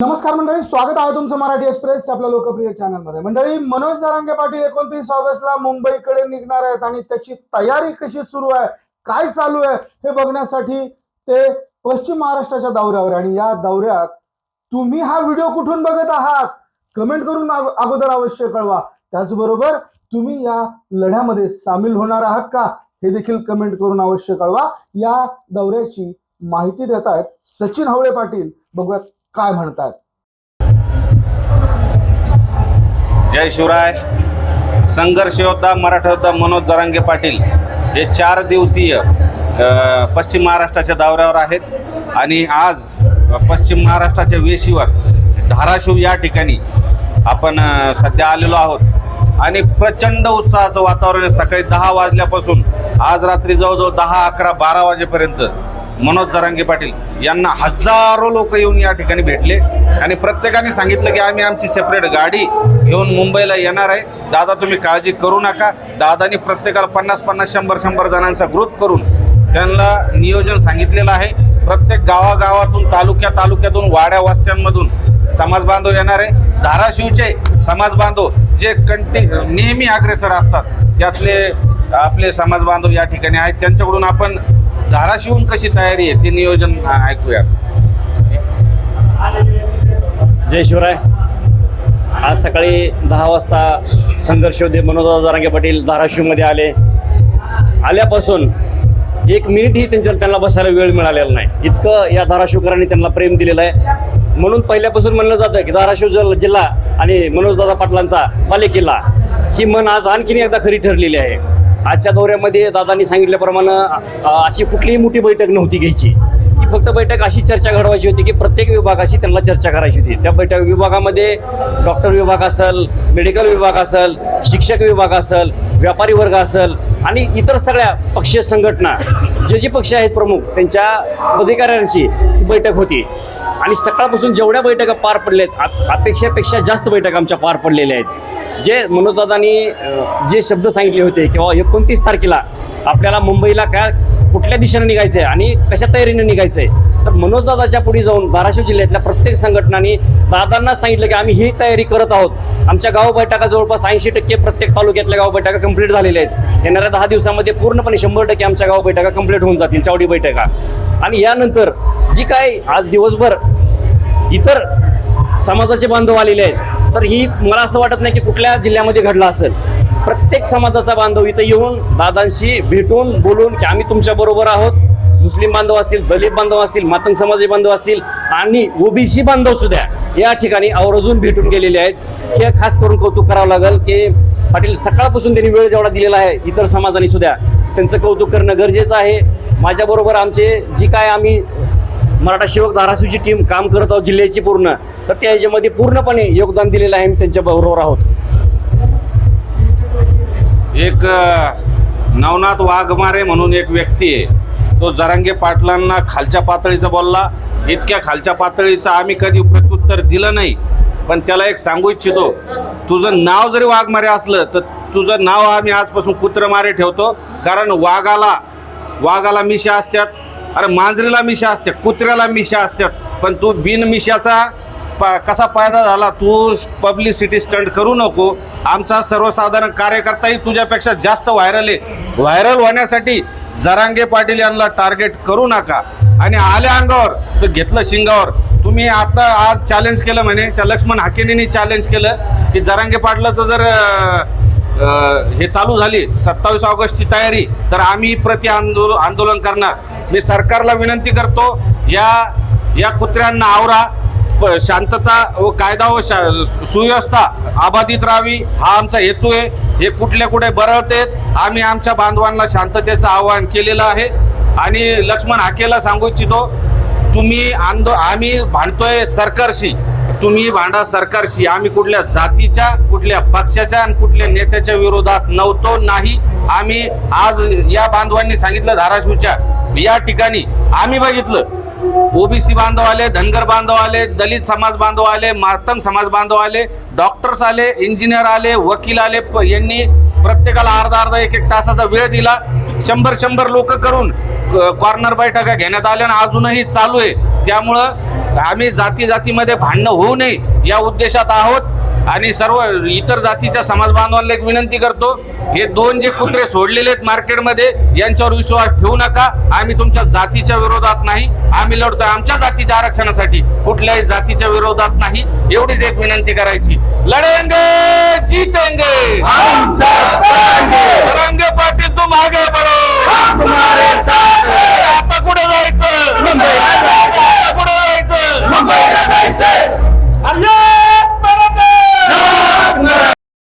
नमस्कार मंडळी स्वागत आहे तुमचं मराठी एक्सप्रेस आपल्या लोकप्रिय चॅनलमध्ये. मंडळी मनोज जरांगे पाटील एकोणतीस ऑगस्टला मुंबईकडे निघणार आहेत आणि त्याची तयारी कशी सुरू आहे काय चालू आहे हे बघण्यासाठी ते पश्चिम महाराष्ट्राच्या दौऱ्यावर आणि या दौऱ्यात तुम्ही हा व्हिडिओ कुठून बघत आहात कमेंट करून अगोदर अवश्य कळवा. त्याचबरोबर तुम्ही या लढ्यामध्ये सामील होणार आहात का हे देखील कमेंट करून अवश्य कळवा. या दौऱ्याची माहिती देत आहेत सचिन हवळे पाटील. बघूयात काय म्हणतात? जय शिवराय. संघर्ष योद्धा मराठा योद्धा मनोज जरांगे पाटील हे चार दिवसीय पश्चिम महाराष्ट्राच्या दौऱ्यावर आहेत. आणि आज पश्चिम महाराष्ट्राच्या वेशीवर धाराशिव या ठिकाणी आपण सध्या आलेलो आहोत. आणि प्रचंड उत्साहाचं वातावरण आहे. सकाळी दहा वाजल्यापासून आज रात्री जवळजवळ दहा अकरा बारा वाजेपर्यंत मनोज जरांगे पाटील यांना हजारो लोक येऊन या ठिकाणी भेटले. आणि प्रत्येकाने सांगितलं की आम्ही आमची सेपरेट गाडी घेऊन मुंबईला येणार आहे. दादा तुम्ही काळजी करू नका. दादानी प्रत्येकाला पन्नास पन्नास शंभर शंभर जणांचा ग्रुप करून त्यांना नियोजन सांगितलेलं आहे. प्रत्येक गावागावातून तालुक्या तालुक्यातून वाड्या वस्त्यांमधून समाज बांधव येणार आहे. धाराशिवचे समाज बांधव जे कंटि नेहमी अग्रेसर असतात त्यातले आपले समाज बांधव या ठिकाणी आहेत. त्यांच्याकडून आपण धाराशिवून कशी तयारी आहे? ते नियोजन ऐकूया. जय शिवराय. आज सकाळी दहा वाजता संघर्ष होते मनोज जारांगे पाटील धाराशिवमध्ये आले. आल्यापासून एक मिनिटही त्यांच्या त्यांना बसायला वेळ मिळालेला नाही. इतकं या धाराशिवकरांनी त्यांना प्रेम दिलेलं आहे. म्हणून पहिल्यापासून म्हणलं जातं की धाराशिव जिल्हा आणि मनोजदादा पाटलांचा बालेकिल्ला ही मन आज आणखीन एकदा खरी ठरलेली आहे. आजच्या दौऱ्यामध्ये दादांनी सांगितल्याप्रमाणे अशी कुठलीही मोठी बैठक नव्हती घ्यायची. ही फक्त बैठक अशी चर्चा घडवायची होती की प्रत्येक विभागाशी त्यांना चर्चा करायची होती. त्या बैठक विभागामध्ये डॉक्टर विभाग असेल मेडिकल विभाग असेल शिक्षक विभाग असेल व्यापारी वर्ग असेल आणि इतर सगळ्या पक्षीय संघटना जे जे पक्ष आहेत प्रमुख त्यांच्या अधिकाऱ्यांशी बैठक होती. आणि सकाळपासून जेवढ्या बैठका पार पडल्या आहेत अपेक्षेपेक्षा जास्त बैठका आमच्या पार पडलेल्या आहेत. जे मनोजदादांनी जे शब्द सांगितले होते किंवा एकोणतीस तारखेला आपल्याला मुंबईला काय कुठल्या दिशेने निघायचं आहे आणि कशा तयारीने निघायचं आहे तर मनोजदादाच्या पुढे जाऊन धाराशिव जिल्ह्यातल्या प्रत्येक संघटनांनी दादांना सांगितलं की आम्ही ही तयारी करत आहोत. आमच्या गाव बैठका जवळपास ऐंशी टक्के प्रत्येक तालुक्यातल्या गाव बैठका कंप्लीट झालेल्या आहेत. येणाऱ्या दहा दिवसामध्ये पूर्णपणे शंभर टक्के आमच्या गाव बैठका कंप्लीट होऊन जातील चावडी बैठका. आणि यानंतर जी काय आज दिवसभर इतर समाजाचे बांधव आलेले आहेत. तर ही मला असं वाटत नाही की कुठल्या जिल्ह्यामध्ये घडलं असेल. प्रत्येक समाजाचा बांधव इथं येऊन दादांशी भेटून बोलून की आम्ही तुमच्या बरोबर आहोत. मुस्लिम बांधव असतील दलित बांधव असतील मातंग समाजी बांधव असतील आणि ओबीसी बांधव सुद्धा या ठिकाणी आवर्जून भेटून गेलेले आहेत. हे खास करून कौतुक करावं लागेल की पाटील सकाळपासून त्यांनी वेळ जेवढा दिलेला आहे इतर समाजाने सुद्धा त्यांचं कौतुक करणं गरजेचं आहे. माझ्याबरोबर आमचे जी काय आम्ही मराठा सेवक धाराशिवची टीम काम करत आहोत जिल्ह्याची पूर्ण. तर त्या याच्यामध्ये पूर्णपणे योगदान दिलेलं आहे मी त्यांच्या बरोबर आहोत. एक नवनाथ वाघमारे म्हणून एक व्यक्ती आहे. तो जरांगे पाटलांना खालच्या पातळीचा बोलला. इतक्या खालच्या पातळीचं आम्ही कधी प्रत्युत्तर दिलं नाही. पण त्याला एक सांगू इच्छितो. तुझं नाव जरी वाघमारे असलं तर तुझं नाव आम्ही आजपासून कुत्रमारे ठेवतो. कारण वाघाला वाघाला मिशा असतात. अरे मांजरीला मिशा असते कुत्र्याला मिशा असतात पण तू बिन मिशाचा पा कसा फायदा झाला? तू पब्लिसिटी स्टंट करू नको. आमचा सर्वसाधारण कार्यकर्ताही तुझ्यापेक्षा जास्त व्हायरल आहे. व्हायरल होण्यासाठी जरांगे पाटील यांना टार्गेट करू नका. आणि आल्या अंगावर तर घेतलं शिंगावर. तुम्ही आता आज चॅलेंज केलं म्हणे त्या लक्ष्मण हाकेनेनी चॅलेंज केलं की जरांगे पाटलाचं जर हे चालू झाली सत्तावीस ऑगस्टची तयारी तर आम्ही प्रति आंदोल आंदोलन करणार. मी सरकारला विनंती करतो या या कुत्र्यांना आवरा प- शांतता व कायदा व शा- सुव्यवस्था अबाधित राहावी हा आमचा हेतू आहे. हे कुठल्या कुठे बरळतेत आम्ही आमच्या बांधवांना शांततेचं आवाहन केलेलं आहे. आणि लक्ष्मण हाकेला सांगू इच्छितो तुम्ही आंदो आम्ही भांडतोय सरकारशी. तुम्ही भांडा सरकारशी. आम्ही कुठल्या जातीच्या कुठल्या पक्षाच्या आणि कुठल्या नेत्याच्या विरोधात नव्हतो नाही. आम्ही आज या बांधवांनी सांगितलं धाराशिवच्या. या ठिकाणी आम्ही बघितलं. ओबीसी बांधव आले धनगर बांधव आले दलित समाज बांधव आले मातंग समाज बांधव आले डॉक्टर्स आले इंजिनियर आले वकील आले प- यांनी प्रत्येकाला अर्धा अर्धा एक एक तासाचा वेळ दिला. शंभर शंभर लोक करून कॉर्नर बैठका घेण्यात आल्या आणि अजूनही चालू आहे. त्यामुळं आम्ही जाती जातीमध्ये भांडणं होऊ नये या उद्देशात आहोत. आणि सर्व इतर जातीच्या समाज बांधवांना एक विनंती करतो हे दोन जे कुत्रे सोडलेले आहेत मार्केटमध्ये यांच्यावर विश्वास ठेवू नका. आम्ही तुमच्या जातीच्या विरोधात नाही. आम्ही लढतोय आमच्या जातीच्या आरक्षणासाठी. कुठल्याही जातीच्या विरोधात नाही. एवढीच एक विनंती करायची. लढेंगे जीतेंगे. रंगे पाटील तुम आगे बढ़ो